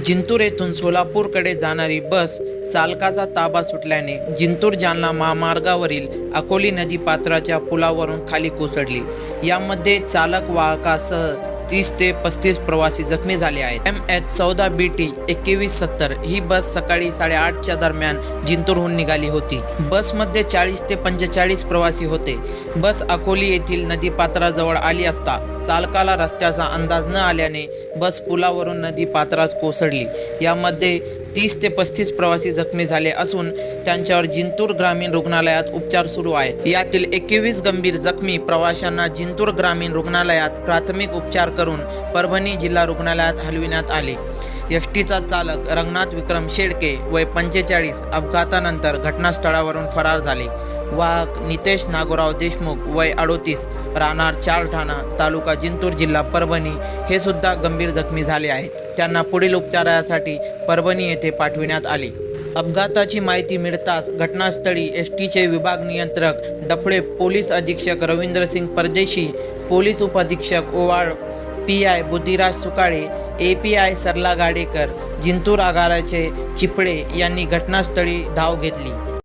जिंतूर येथून सोलापूरकडे जाणारी बस चालकाचा ताबा सुटल्याने जिंतूर जालना महामार्गावरील अकोली नदी पात्राच्या पुलावरून खाली कोसळली. यामध्ये चालक वाहकासह तीस ते पस्तीस प्रवासी जखमी झाले आहेत. एम एच चौदा बी टी एकवीस सत्तर ही बस सकाळी साडेआठच्या दरम्यान जिंतूरहून निघाली होती. बसमध्ये चाळीस ते पंचेचाळीस प्रवासी होते. बस अकोली येथील नदीपात्राजवळ आली असता चालकाला रस्त्याचा अंदाज न आल्याने बस पुलावरून नदी पात्रात कोसळली. यामध्ये तीस ते पस्तीस प्रवासी जखमी झाले असून त्यांच्यावर जिंतूर ग्रामीण रुग्णालयात उपचार सुरू आहेत. यातील एकवीस गंभीर जखमी प्रवाशांना जिंतूर ग्रामीण रुग्णालयात प्राथमिक उपचार करून परभणी जिल्हा रुग्णालयात हलविण्यात आले. एस टीचा चालक रंगनाथ विक्रम शेडके वय पंचेचाळीस अपघातानंतर घटनास्थळावरून फरार झाले. वाहक नितेश नागोराव देशमुख वय अडोतीस राहणार चार ठाणा तालुका जिंतूर जिल्हा परभणी हे सुद्धा गंभीर जखमी झाले आहेत. त्यांना पुढील उपचारासाठी परभणी येथे पाठविण्यात आले. अपघाताची माहिती मिळताच घटनास्थळी एस टीचे विभाग नियंत्रक डफळे पोलीस अधीक्षक रवींद्रसिंग परदेशी पोलीस उपअधीक्षक Owal P I Buddhiraj Sukale A P I Sarala Gadekar Jintur आगाराचे Chiple यांनी घटनास्थळी धाव घेतली.